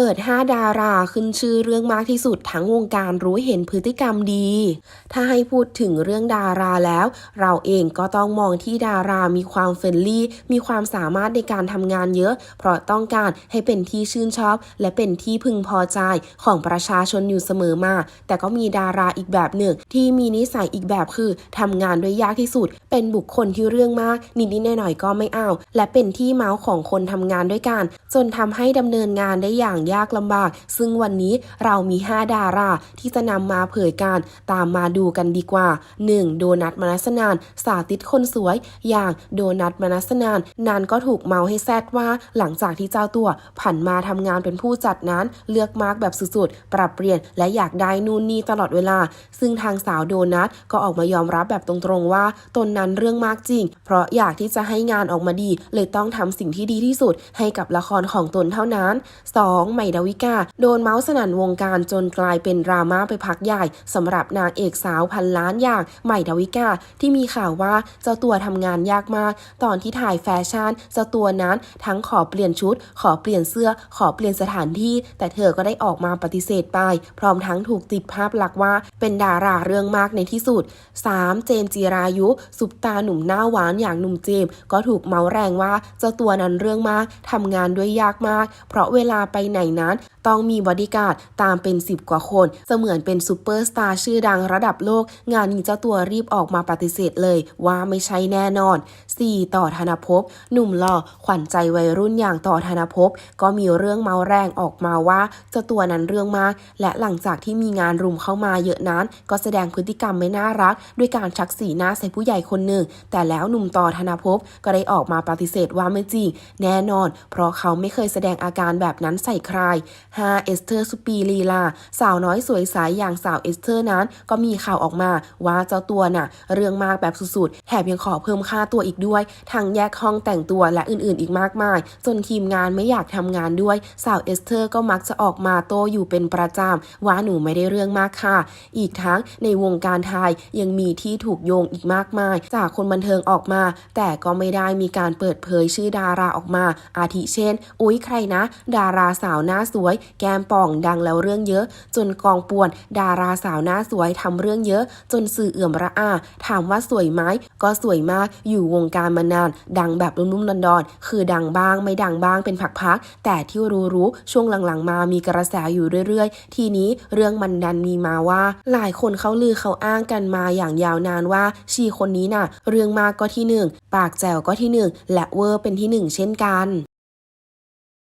เปิด 5 ดาราขึ้นชื่อเรื่องมากที่สุดทั้งวงการรู้เห็นพฤติกรรมดี ถ้าให้พูดถึงเรื่องดาราแล้ว เราเองก็ต้องมองที่ดารามีความเฟรนลี่ มีความสามารถในการทำงานเยอะ เพราะต้องการให้เป็นที่ชื่นชอบ และเป็นที่พึงพอใจของประชาชนอยู่เสมอมา แต่ก็มีดาราอีกแบบหนึ่ง ที่มีนิสัยอีกแบบคือทำงานด้วยยากที่สุด เป็นบุคคลที่เรื่องมากนิดๆหน่อยๆก็ไม่เอาและเป็นที่เมาส์ของคนทำงานด้วยกันจนทำให้ดำเนินงานได้อย่างยากลำบาก ซึ่งวันนี้เรามี 5 ดารา ที่จะนำมาเผยการตามมาดูกันดีกว่า 1. โดนัทมนัสนาน สาติดคนสวย อย่างโดนัทมนัสนาน นานก็ถูกเมาให้แซดว่า หลังจากที่เจ้าตัวผันมาทำงานเป็นผู้จัดนั้น เลือกมากแบบสุดๆ ปรับเปลี่ยนและอยากได้นู่นนี่ตลอดเวลา ซึ่งทางสาวโดนัทก็ออกมายอมรับแบบตรงๆว่า ตนนั้นเรื่องมากจริง เพราะอยากที่จะให้งานออกมาดี เลยต้องทำสิ่งที่ดีที่สุดให้กับละครของตนเท่านั้น 2. ใหม่ดาวิกา โดนเมาส์สนั่นวงการจนกลายเป็นดราม่าไปพักใหญ่สำหรับนางเอกสาวพันล้านอย่างใหม่ดาวิกา ที่มีข่าวว่าเจ้าตัวทำงานยากมาก ตอนที่ถ่ายแฟชั่นเจ้าตัวนั้นทั้งขอเปลี่ยนชุด ขอเปลี่ยนเสื้อ ขอเปลี่ยนสถานที่ แต่เธอก็ได้ออกมาปฏิเสธไป พร้อมทั้งถูกติดภาพลักษณ์ว่า เป็นดาราเรื่องมากในที่สุด 3. เจมจีรายุซุปตาหนุ่มหน้าหวานอย่างหนุ่มเจมก็ถูกเมาส์แรงว่าเจ้าตัวนั้นเรื่องมากทำงานด้วยยากมาก เพราะเวลาไปไหนนั้น ต้องมีบอดี้การ์ดตามเป็น 10 กว่าคน เสมือนเป็นซูเปอร์สตาร์ชื่อดังระดับโลก งานนี้เจ้าตัวรีบออกมาปฏิเสธเลยว่าไม่ใช่แน่นอน 4. ต่อธนภพหนุ่มหล่อขวัญใจวัยรุ่นอย่างต่อธนภพก็มีเรื่องเมาแรงออกมาว่าเจ้าตัวนั้นเรื่องมาก และหลังจากที่มีงานรุมเข้ามาเยอะนั้น ก็แสดงพฤติกรรมไม่น่ารัก ด้วยการชักสีหน้าใส่ผู้ใหญ่คนหนึ่ง แต่แล้วหนุ่มต่อธนภพก็ได้ออกมาปฏิเสธว่าไม่จริง แน่นอน เพราะเขาไม่เคยแสดงอาการแบบนั้นใส่ใคร 5. เอสเธอร์สุปีลีลา สาวน้อยสวยใสยอย่างสาวเอสเธอร์นั้น ก็มีข่าวออกมาว่าเจ้าตัวน่ะ เรื่องมากแบบสุดๆ แถมยังขอเพิ่มค่าตัวอีกด้วย ทั้งแยกห้องแต่งตัวและอื่นๆ อีกมากมาย จนทีมงานไม่อยากทำงานด้วย สาวเอสเธอร์ก็มักจะออกมาโต้อยู่เป็นประจำว่าหนูไม่ได้เรื่องมากค่ะ อีกทั้งในวงการไทยยังมีที่ถูกโยงอีกมากมาย จากคนบันเทิงออกมา แต่ก็ไม่ได้มีการเปิดเผยชื่อดาราออกมา อาทิเช่น อุ๊ยใครนะ ดาราสาวหน้าสวย แก้มป่องดังแล้วเรื่องเยอะ จนกองป่วน ดาราสาวหน้าสวยทำเรื่องเยอะ จนสื่อเอื่อมระอา ถามว่าสวยไหมก็สวยมากอยู่วงการมานาน ดังแบบรุ่มๆดอนๆคือดังบ้างไม่ดังบ้างเป็นพักๆแต่ที่รู้ๆช่วงหลังๆ มามีกระแสอยู่เรื่อยๆ ทีนี้เรื่องมันดันมีมาว่า หลายคนเขาลือเขาอ้างกันมาอย่างยาวนานว่า ชีคนนี้น่ะ เรื่องมากก็ที่หนึ่งปากแจ๋วก็ที่หนึ่งและเวอร์เป็นที่หนึ่งเช่นกัน